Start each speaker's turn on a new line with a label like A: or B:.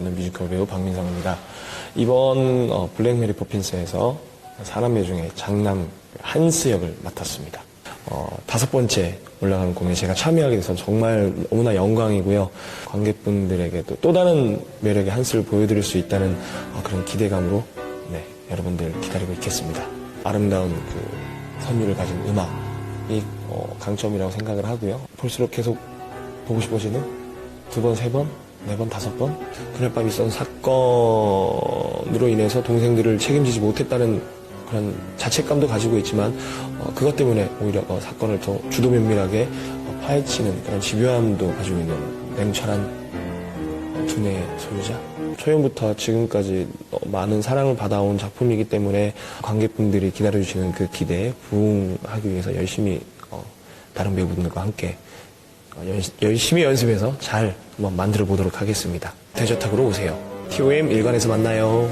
A: 저는 뮤지컬 배우 박민성입니다. 이번 어, 블랙 메리 포핀스에서 사남매 중에 장남 한스 역을 맡았습니다. 어, 다섯 번째 올라가는 공연에 제가 참여하게 돼서 정말 너무나 영광이고요. 관객분들에게도 또 다른 매력의 한스를 보여드릴 수 있다는 어, 그런 기대감으로 네, 여러분들 기다리고 있겠습니다. 아름다운 그 선율을 가진 음악이 어, 강점이라고 생각을 하고요. 볼수록 계속 보고 싶어지는 두 번, 세 번, 네 번, 다섯 번 그날 밤 있었던 사건으로 인해서 동생들을 책임지지 못했다는 그런 자책감도 가지고 있지만 어, 그것 때문에 오히려 어, 사건을 더 주도 면밀하게 어, 파헤치는 그런 집요함도 가지고 있는 냉철한 두뇌의 소유자. 초연부터 지금까지 어, 많은 사랑을 받아온 작품이기 때문에 관객분들이 기다려주시는 그 기대에 부응하기 위해서 열심히 어, 다른 배우분들과 함께 열심히 연습해서 잘 한번 만들어 보도록 하겠습니다. 대저탁으로 오세요. TOM 일관에서 만나요.